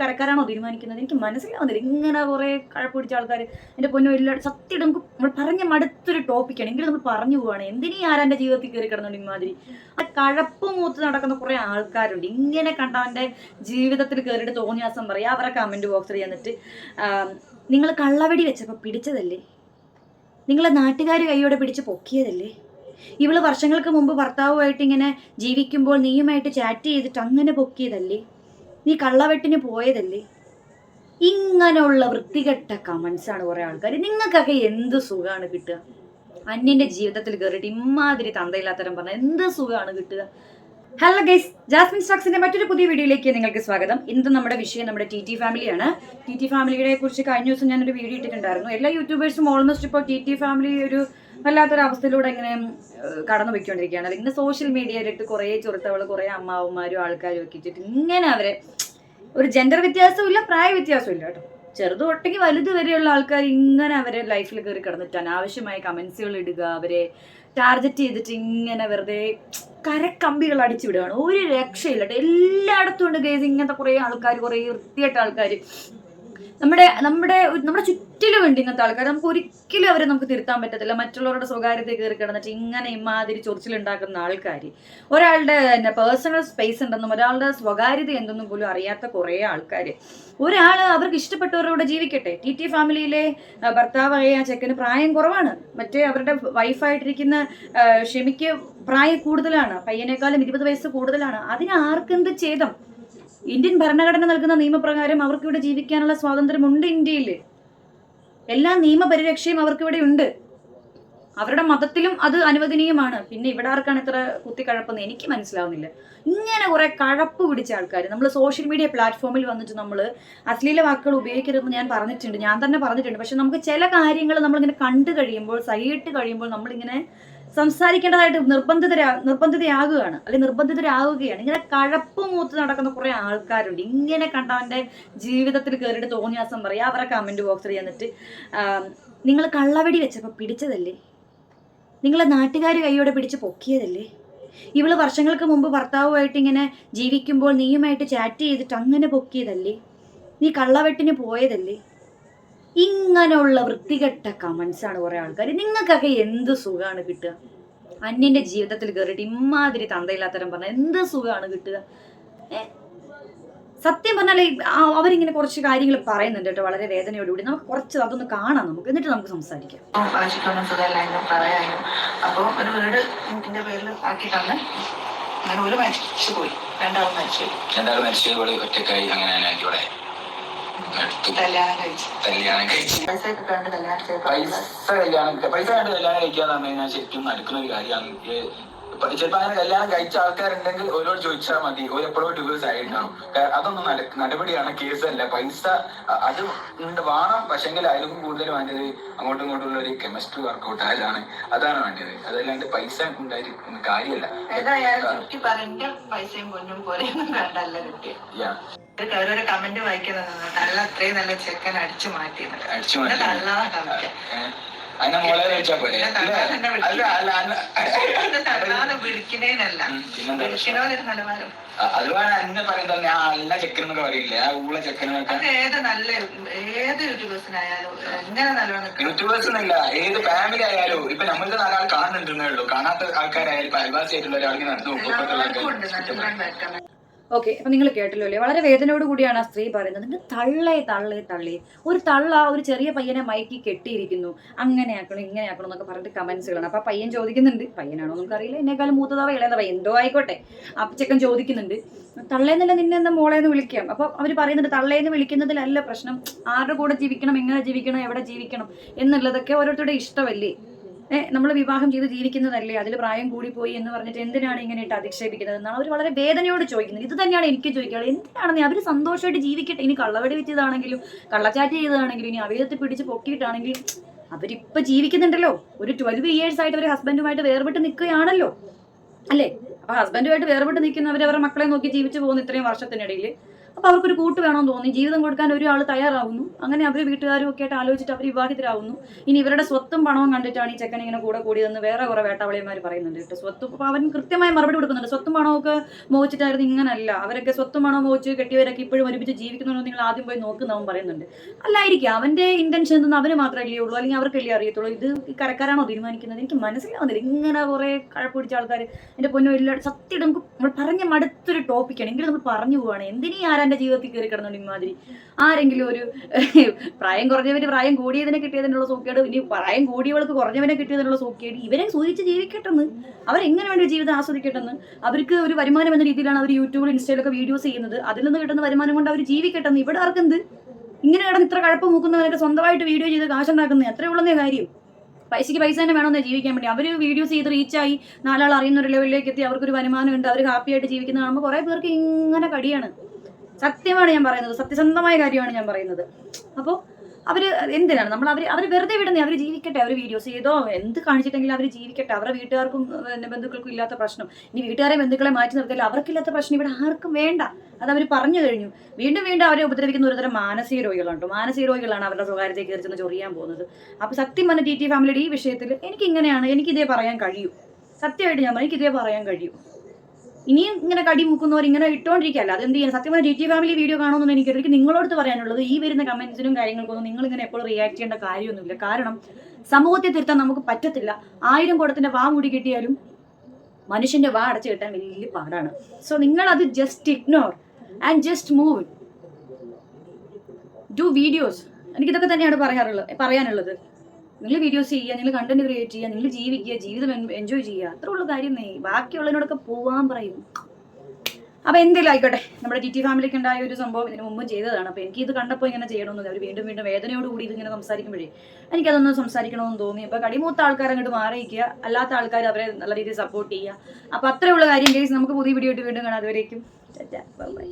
കരക്കാരാണോ തീരുമാനിക്കുന്നത്? എനിക്ക് മനസ്സിലാവുന്നില്ല. ഇങ്ങനെ കുറേ കഴപ്പിടിച്ച ആൾക്കാർ എന്റെ പൊന്നു എല്ലാ സത്യം നമുക്ക് നമ്മൾ പറഞ്ഞ മടുത്തൊരു ടോപ്പിക്കാണ് എങ്കിലും നമ്മൾ പറഞ്ഞു പോവാണ്. എന്തിനീ ആരാന്റെ ജീവിതത്തിൽ കയറി കിടന്നുണ്ട് ഇമാതിരി ആ കഴപ്പ് മൂത്ത് നടക്കുന്ന കുറേ ആൾക്കാരുണ്ട്. ഇങ്ങനെ കണ്ടവന്റെ ജീവിതത്തിൽ കയറിയിട്ട് തോന്നിയാസം പറയുക അവരെ കമന്റ് ബോക്സിൽ ചെന്നിട്ട് നിങ്ങൾ കള്ളവടി വെച്ചപ്പോൾ പിടിച്ചതല്ലേ? നിങ്ങളെ നാട്ടുകാർ കൈയോടെ പിടിച്ച് പൊക്കിയതല്ലേ? ഇവൾ വർഷങ്ങൾക്ക് മുമ്പ് ഭർത്താവുമായിട്ട് ഇങ്ങനെ ജീവിക്കുമ്പോൾ നീയുമായിട്ട് ചാറ്റ് ചെയ്തിട്ട് അങ്ങനെ പൊക്കിയതല്ലേ? നീ കള്ളവെട്ടിന് പോയതല്ലേ? ഇങ്ങനെയുള്ള വൃത്തികെട്ട കമൻസാണ് കുറെ ആൾക്കാർ. നിങ്ങൾക്കൊക്കെ എന്ത് സുഖമാണ് കിട്ടുക? അന്യന്റെ ജീവിതത്തിൽ കയറിയിട്ട് ഇമാതിരി തന്തയില്ലാത്തരം പറഞ്ഞ എന്ത് സുഖമാണ് കിട്ടുക? ഹലോ ഗൈസ് ജാസ്മിൻ സ്റ്റോക്സിന്റെ മറ്റൊരു പുതിയ വീഡിയോയിലേക്ക് നിങ്ങൾക്ക് സ്വാഗതം. ഇന്ന് നമ്മുടെ വിഷയം നമ്മുടെ ടി ടി ഫാമിലിയാണ് ടി ടി ഫാമിലിയെ കുറിച്ച് കഴിഞ്ഞ ദിവസം ഞാനൊരു വീഡിയോ ഇട്ടിട്ടുണ്ടായിരുന്നു. എല്ലാ യൂട്യൂബേഴ്സും ഓൾമോസ്റ്റ് ഇപ്പോൾ ടി ടി ഫാമിലി ഒരു വല്ലാത്തൊരു അവസ്ഥയിലൂടെ ഇങ്ങനെ കടന്നു പോയിക്കൊണ്ടിരിക്കുകയാണ്. അല്ലെങ്കിൽ സോഷ്യൽ മീഡിയയിലിട്ട് കുറേ ചെറുത്തവൾ കുറേ അമ്മാവന്മാരും ആൾക്കാരും ഒക്കെ ഇട്ടിട്ട് ഇങ്ങനെ അവരെ ഒരു ജെൻഡർ വ്യത്യാസവും ഇല്ല പ്രായ വ്യത്യാസവും ഇല്ല കേട്ടോ. ചെറുത് തൊട്ടെങ്കിൽ വലുത് വരെയുള്ള ആൾക്കാർ ഇങ്ങനെ അവരെ ലൈഫിൽ കയറി കിടന്നിട്ട് അനാവശ്യമായ കമൻസുകൾ ഇടുക അവരെ ടാർഗറ്റ് ചെയ്തിട്ട് ഇങ്ങനെ വെറുതെ കരക്കമ്പികൾ അടിച്ചു വിടുകയാണ്. ഒരു രക്ഷയില്ല എല്ലായിടത്തും ഉണ്ട് ഗേസ് ഇങ്ങനത്തെ കുറേ ആൾക്കാർ കുറേ വൃത്തിയായിട്ട് ആൾക്കാർ നമ്മുടെ നമ്മുടെ നമ്മുടെ ചുറ്റിലും ഉണ്ട് ഇങ്ങനത്തെ ആൾക്കാർ നമുക്ക് ഒരിക്കലും അവരെ നമുക്ക് തിരുത്താൻ പറ്റത്തില്ല. മറ്റുള്ളവരുടെ സ്വകാര്യത കയറി കിടന്നിട്ട് ഇങ്ങനെ ഇമാതിരി ചൊറിച്ചിലുണ്ടാക്കുന്ന ആൾക്കാർ ഒരാളുടെ പിന്നെ പേഴ്സണൽ സ്പേസ് ഉണ്ടെന്നും ഒരാളുടെ സ്വകാര്യത എന്തെന്നും പോലും അറിയാത്ത കുറേ ആൾക്കാർ ഒരാൾ അവർക്ക് ഇഷ്ടപ്പെട്ടവരോട് ജീവിക്കട്ടെ. ടി ടി ഫാമിലിയിലെ ഭർത്താവായ ചെക്കന് പ്രായം കുറവാണ്. മറ്റേ അവരുടെ വൈഫായിട്ടിരിക്കുന്ന ഷെമിക്ക് പ്രായം കൂടുതലാണ്. പയ്യനേക്കാളും ഇരുപത് വയസ്സ് കൂടുതലാണ്. അതിന് ആർക്കെന്ത് ഛേദം? ഇന്ത്യൻ ഭരണഘടന നൽകുന്ന നിയമപ്രകാരം അവർക്ക് ഇവിടെ ജീവിക്കാനുള്ള സ്വാതന്ത്ര്യമുണ്ട് ഇന്ത്യയിൽ എല്ലാ നിയമപരിരക്ഷയും അവർക്ക് ഇവിടെ ഉണ്ട്. അവരുടെ മതത്തിലും അത് അനുവദനീയമാണ്. പിന്നെ ഇവിടെ ആർക്കാണ് ഇത്ര കുത്തിക്കഴപ്പെന്ന് എനിക്ക് മനസ്സിലാവുന്നില്ല. ഇങ്ങനെ കുറെ കഴപ്പ് പിടിച്ച ആൾക്കാർ നമ്മൾ സോഷ്യൽ മീഡിയ പ്ലാറ്റ്ഫോമിൽ വന്നിട്ട് നമ്മൾ അശ്ലീല വാക്കുകൾ ഉപയോഗിക്കരുതെന്ന് ഞാൻ പറഞ്ഞിട്ടുണ്ട്. ഞാൻ തന്നെ പറഞ്ഞിട്ടുണ്ട്. പക്ഷെ നമുക്ക് ചില കാര്യങ്ങൾ നമ്മളിങ്ങനെ കണ്ടു കഴിയുമ്പോൾ സഹിയിട്ട് കഴിയുമ്പോൾ നമ്മളിങ്ങനെ സംസാരിക്കേണ്ടതായിട്ട് നിർബന്ധിതരാ നിർബന്ധിതയാകുകയാണ്. അല്ലെങ്കിൽ നിർബന്ധിതരാകുകയാണ് ഇങ്ങനെ കഴപ്പ് മൂത്ത് നടക്കുന്ന കുറെ ആൾക്കാരുണ്ട്. ഇങ്ങനെ കണ്ടവന്റെ ജീവിതത്തിൽ കയറിയിട്ട് തോന്നിയാസം പറയുക അവരെ കമന്റ് ബോക്സിൽ ചെന്നിട്ട് നിങ്ങൾ കള്ളവടി വെച്ചപ്പോൾ പിടിച്ചതല്ലേ? നിങ്ങളെ നാട്ടുകാർ കൈയോടെ പിടിച്ച് പൊക്കിയതല്ലേ? ഇവൾ വർഷങ്ങൾക്ക് മുമ്പ് ഭർത്താവുമായിട്ട് ഇങ്ങനെ ജീവിക്കുമ്പോൾ നീയുമായിട്ട് ചാറ്റ് ചെയ്തിട്ട് അങ്ങനെ പൊക്കിയതല്ലേ? നീ കള്ളവെട്ടിന് പോയതല്ലേ? ഇങ്ങനെയുള്ള വൃത്തികെട്ട കമൻസാണ് ആണ് കുറെ ആൾക്കാർ നിങ്ങൾക്കൊക്കെ എന്ത് സുഖമാണ് കിട്ടുക? അന്യന്റെ ജീവിതത്തിൽ കയറിയിട്ട് ഇമാതിരി തന്തയില്ലാത്തരം പറഞ്ഞാൽ എന്ത് സുഖമാണ് കിട്ടുക? സത്യം പറഞ്ഞാൽ അവരിങ്ങനെ കുറച്ച് കാര്യങ്ങൾ പറയുന്നുണ്ട് കേട്ടോ വളരെ വേദനയോടുകൂടി. നമുക്ക് കുറച്ച് അതൊന്ന് കാണാം നമുക്ക് എന്നിട്ട് നമുക്ക് സംസാരിക്കാം. സുഖമില്ലായിരുന്നു പറയാനും. അപ്പോൾ ഒരു വീട് ഇതിന്റെ പേരിൽ ആക്കി തന്ന് അങ്ങനെ ഒരു മരിച്ചു പോയി രണ്ടാളും മരിച്ചു പോയി. രണ്ടാൾ മരിച്ചു ഒറ്റക്കായി അങ്ങനെ ഇവിടെ. കല്യാണം കഴിച്ചു. പൈസ കല്യാണം പൈസ കണ്ട് കല്യാണം കഴിക്കാന്ന് പറഞ്ഞു കഴിഞ്ഞാൽ ശരിക്കും നടക്കുന്ന ഒരു കാര്യമാണ്. ചിലപ്പോ അങ്ങനെ കല്യാണം കഴിച്ച ആൾക്കാരുണ്ടെങ്കിൽ ഓരോട് ചോദിച്ചാൽ മതി. ഓരോ എപ്പോഴും ഡിവേഴ്സ് ആയിട്ടുണ്ടാവും. അതൊന്നും നട- നടപടിയാണ് കേസല്ല. പൈസ അത് വേണം. പക്ഷെങ്കിൽ അതിലും കൂടുതൽ വേണ്ടത് അങ്ങോട്ടും ഇങ്ങോട്ടുള്ള ഒരു കെമിസ്ട്രി വർക്കൗട്ട് ആയാലാണ് അതാണ് വേണ്ടത്. അതല്ലാണ്ട് പൈസ ഉണ്ടായിട്ട് കാര്യമല്ല പൈസയും പൊന്നും പോലെ കണ്ടല്ല കിട്ടിയത് യാ കമന്റ് വായിക്കുന്നത് നല്ല അത്രയും നല്ല ചെക്കൻ അടിച്ചു മാറ്റി അടിച്ചു മാറ്റി തള്ളാതെ കമന്റ് മോളെ പോലെ പിന്നെ തള്ളാതെ അല്ല അല്ല അല്ല തള്ളാതെ വിളിക്കണേനല്ല ഉം, പിന്നെന്താ പ്രശ്നം? വിളിക്കണോന്നൊരു നിലവാരം അ- അതുമാണ് എന്നെ പറയുന്നത് ആ നല്ല ചെക്കൻ എന്നൊക്കെ പറയില്ലേ? ആ ഊള ചെക്കനൊക്കെ. ഏത് നല്ല ഏത് യൂട്യൂബേഴ്സിനായാലും എങ്ങനെ നല്ലോണം യൂട്യൂബേഴ്സ് എന്നല്ല ഏത് ഫാമിലി ആയാലും ഇപ്പൊ നമ്മളുടെ നാലാൾ കാണുന്നുണ്ടെന്നേ ഉള്ളൂ. കാണാത്ത ആൾക്കാരായാലും ഇപ്പൊ അയൽവാസി ആയിട്ടുള്ള ഒരാൾക്ക് നടന്നു ഓക്കെ അപ്പൊ നിങ്ങൾ കേട്ടല്ലോ അല്ലേ? വളരെ വേദനയോട് കൂടിയാണ് ആ സ്ത്രീ പറയുന്നത്. നിങ്ങൾ തള്ളേ തള്ളേ തള്ളേ. ഒരു തള്ള ഒരു ചെറിയ പയ്യനെ മയക്കി കെട്ടിയിരിക്കുന്നു. അങ്ങനെ ആക്കണം ഇങ്ങനെ ആക്കണം എന്നൊക്കെ പറഞ്ഞിട്ട് കമന്റ്സുകളാണ് അപ്പൊ ആ പയ്യൻ ചോദിക്കുന്നുണ്ട്. പയ്യനാണോ നമുക്കറിയില്ല എന്നെക്കാളും മൂത്തതാവ ഇളയതാവ. എന്തോ ആയിക്കോട്ടെ. അപ്പച്ചക്കൻ ചെക്കൻ ചോദിക്കുന്നുണ്ട്. തള്ളേന്നല്ല നിന്നെ എന്താ എന്ന് വിളിക്കാം? അപ്പൊ അവർ പറയുന്നുണ്ട് തള്ളേന്ന് വിളിക്കുന്നതിലല്ല പ്രശ്നം. ആരുടെ കൂടെ ജീവിക്കണം എങ്ങനെ ജീവിക്കണം എവിടെ ജീവിക്കണം എന്നുള്ളതൊക്കെ ഓരോരുത്തരുടെ ഇഷ്ടമല്ലേ? നമ്മൾ വിവാഹം ചെയ്ത് ജീവിക്കുന്നതല്ലേ? അതിൽ പ്രായം കൂടിപ്പോയി എന്ന് പറഞ്ഞിട്ട് എന്തിനാണ് ഇങ്ങനെ ഇട്ട് അധിക്ഷേപിക്കുന്നത് എന്നാണ് അവർ വളരെ വേദനയോട് ചോദിക്കുന്നത്. ഇത് തന്നെയാണ് എനിക്ക് ചോദിക്കാനുള്ളത് എന്തിനാണെന്ന് അവർ സന്തോഷമായിട്ട് ജീവിക്കട്ടെ. ഇനി കള്ളവടി വെച്ചതാണെങ്കിലും കള്ളച്ചാറ്റ് ചെയ്തതാണെങ്കിലും ഇനി അവയത്തിൽ പിടിച്ച് പൊക്കിയിട്ടാണെങ്കിലും അവരിപ്പൊ ജീവിക്കുന്നുണ്ടല്ലോ. ഒരു ട്വൽവ് ഇയേഴ്സ് ആയിട്ട് അവർ ഹസ്ബൻഡുമായിട്ട് വേർപെട്ട് നിൽക്കുകയാണല്ലോ അല്ലേ? അപ്പൊ ഹസ്ബൻഡുമായിട്ട് വേർപെട്ട് നിൽക്കുന്നവർ അവരുടെ മക്കളെ നോക്കി ജീവിച്ചു പോകുന്ന ഇത്രയും വർഷത്തിനിടയിൽ അപ്പോൾ അവർക്കൊരു കൂട്ട് വേണമെന്ന് തോന്നി. ജീവിതം കൊടുക്കാൻ ഒരാൾ തയ്യാറാവുന്നു. അങ്ങനെ അവർ വീട്ടുകാരും ഒക്കെ ആയിട്ട് ആലോചിച്ചിട്ട് അവർ വിവാഹിതരാകുന്നു ഇനി ഇവരുടെ സ്വത്തും പണവും കണ്ടിട്ടാണ് ഈ ചെക്കൻ ഇങ്ങനെ കൂടെ കൂടിയതെന്ന് വേറെ കുറേ വേട്ടാവളിയന്മാർ പറയുന്നുണ്ട് കേട്ടോ. സ്വത്ത് അപ്പോൾ അവൻ കൃത്യമായ മറുപടി കൊടുക്കുന്നുണ്ട്. സ്വത്തും പണമൊക്കെ മോഹിച്ചിട്ടായിരുന്നു ഇങ്ങനല്ല. അവരൊക്കെ സ്വത്തും പണവും മോഹിച്ച് കെട്ടിയവരൊക്കെ ഇപ്പോഴും ഒരുമിച്ച് ജീവിക്കുന്നുണ്ടോ നിങ്ങൾ ആദ്യം പോയി നോക്കുന്നവൻ പറയുന്നുണ്ട്. അല്ലായിരിക്കും. അവന്റെ ഇന്റൻഷൻ എന്തെന്ന് അവന് മാത്രമേ ഉള്ളൂ. അല്ലെങ്കിൽ അവർക്കല്ലേ അറിയത്തുള്ളൂ. ഇത് കരക്കാരാണോ തീരുമാനിക്കുന്നത്? എനിക്ക് മനസ്സിലാവുന്നില്ല. ഇങ്ങനെ കുറേ കഴപ്പിടിച്ച ആൾക്കാർ എന്റെ പൊന്നും എല്ലാ സത്യം നമുക്ക് നമ്മൾ പറഞ്ഞ മടുത്തൊരു ടോപ്പിക്കാണ് എങ്കിലും നമ്മൾ പറഞ്ഞു പോവാണ്. എന്തിനീ ആരാന്റെ ജീവിതത്തിൽ കയറി കിടന്നുണ്ട് ഇമാതിരി ആരെങ്കിലും ഒരു പ്രായം കുറഞ്ഞവന് പ്രായം കൂടിയതിനെ കിട്ടിയതിനുള്ള സൂക്കേട് ഇനി പ്രായം കൂടിയവൾക്ക് കുറഞ്ഞവനെ കിട്ടിയതിനുള്ള സൂക്കേട് ഇവരെ സൂചിച്ച് ജീവിക്കട്ടെന്ന്. അവരെങ്ങനെ വേണ്ട ജീവിതം ആസ്വദിക്കട്ടെന്ന്. അവർക്ക് ഒരു വരുമാനം എന്ന രീതിയിലാണ് അവർ യൂട്യൂബിൽ ഇൻസ്റ്റയിലൊക്കെ വീഡിയോസ് ചെയ്യുന്നത്. അതിൽ നിന്ന് കിട്ടുന്ന വരുമാനം കൊണ്ട് അവർ ജീവിക്കട്ടെന്ന്. ഇവിടെ ആർക്കെന്ത് ഇങ്ങനെ കിടന്ന് ഇത്ര കഴപ്പ് മൂക്കുന്നവരൊക്കെ സ്വന്തമായിട്ട് വീഡിയോ ചെയ്ത് കാശുണ്ടാക്കുന്നത് എത്രയേ ഉള്ളതേ കാര്യം. പൈസയ്ക്ക് പൈസ തന്നെ വേണമെന്നേ ജീവിക്കാൻ വേണ്ടി. അവർ വീഡിയോസ് ചെയ്ത് റീച്ചായി നാലാൾ അറിയുന്ന ഒരു ലെവലിലേക്ക് എത്തി. അവർക്കൊരു വരുമാനം ഉണ്ട് അവർ ഹാപ്പിയായിട്ട് ജീവിക്കുന്ന കാണുമ്പോൾ കുറേ പേർക്ക് ഇങ്ങനെ കടിയാണ്. സത്യമാണ് ഞാൻ പറയുന്നത്. സത്യസന്ധമായ കാര്യമാണ് ഞാൻ പറയുന്നത്. അപ്പോൾ അവർ എന്തിനാണ്? നമ്മൾ അവർ അവർ വെറുതെ വിടുന്നേ അവർ ജീവിക്കട്ടെ അവർ വീഡിയോസ് ചെയ്തോ എന്ത് കാണിച്ചിട്ടെങ്കിലും അവർ ജീവിക്കട്ടെ. അവരുടെ വീട്ടുകാർക്കും പിന്നെ ബന്ധുക്കൾക്കും ഇല്ലാത്ത പ്രശ്നം. ഇനി വീട്ടുകാരെ ബന്ധുക്കളെ മാറ്റി നിർത്തിയാൽ അവർക്കില്ലാത്ത പ്രശ്നം ഇവിടെ ആർക്കും വേണ്ട. അത് അവർ പറഞ്ഞു കഴിഞ്ഞു. വീണ്ടും വീണ്ടും അവരെ ഉപദ്രവിക്കുന്ന ഒരുതരം മാനസിക രോഗികളുണ്ട്? മാനസിക രോഗികളാണ് അവരുടെ സ്വകാര്യതയെ കയറി ചെന്ന് ചൊറിയാൻ പോകുന്നത്. അപ്പോൾ സത്യം പറഞ്ഞ ടി ടി ഫാമിലിയുടെ ഈ വിഷയത്തിൽ എനിക്ക് ഇങ്ങനെയാണ് എനിക്കിതേ പറയാൻ കഴിയൂ. സത്യമായിട്ട് ഞാൻ പറയും എനിക്കിതേ പറയാൻ കഴിയൂ. ഇനിയും ഇങ്ങനെ കടി മുക്കുന്നവർ ഇങ്ങനെ ഇട്ടുകൊണ്ടിരിക്കുകയല്ല അത് എന്ത് ചെയ്യാൻ? സത്യം പറഞ്ഞാൽ ജി ടി ഫാമിലി വീഡിയോ കാണുമെന്ന് എനിക്ക് എനിക്ക് നിങ്ങളോട് പറയാനുള്ളത് ഈ വരുന്ന കമന്റ്സിനും കാര്യങ്ങൾക്കൊന്നും നിങ്ങൾ ഇങ്ങനെ എപ്പോഴും റിയാക്ട് ചെയ്യേണ്ട കാര്യമൊന്നുമില്ല. കാരണം സമൂഹത്തെ തിരുത്താൻ നമുക്ക് പറ്റത്തില്ല. ആയിരം കുടത്തിന്റെ വാ മുടി കിട്ടിയാലും മനുഷ്യന്റെ വാ അടച്ചു കിട്ടാൻ വലിയ പാടാണ്. സോ നിങ്ങൾ അത് just ignore and just move do videos എനിക്കിതൊക്കെ തന്നെയാണ് പറയാറുള്ളത് പറയാനുള്ളത്. നിങ്ങൾ വീഡിയോസ് ചെയ്യുക നിങ്ങൾ കണ്ടന്റ് ക്രിയേറ്റ് ചെയ്യുക നിങ്ങൾ ജീവിക്കുക ജീവിതം എൻജോയ് ചെയ്യുക. അത്രേ ഉള്ളൂ കാര്യം നീ ബാക്കിയുള്ളതിനോടൊക്കെ പോവാൻ പറയും. അപ്പോൾ എന്തെങ്കിലും ആയിക്കോട്ടെ. നമ്മുടെ ടി ടി ഫാമിലിക്ക് ഉണ്ടായ ഒരു സംഭവം ഇതിന് മുമ്പും ചെയ്തതാണ്. അപ്പോൾ എനിക്ക് ഇത് കണ്ടപ്പോൾ ഇങ്ങനെ ചെയ്യണമെന്നില്ല അവർ വീണ്ടും വീണ്ടും വേദനയോട് കൂടി ഇതിങ്ങനെ സംസാരിക്കുമ്പോഴേ എനിക്കതൊന്ന് സംസാരിക്കണമെന്ന് തോന്നി. അപ്പോൾ കടിമൂത്ത ആൾക്കാർ അങ്ങോട്ട് മാറിയിക്കുക. അല്ലാത്ത ആൾക്കാർ അവരെ നല്ല രീതിയിൽ സപ്പോർട്ട് ചെയ്യുക. അപ്പോൾ അത്രയുള്ള കാര്യം. കേസ് നമുക്ക് പുതിയ വീഡിയോ ആയിട്ട് വീണ്ടും കാണാം. അതുവരേക്കും. ബൈ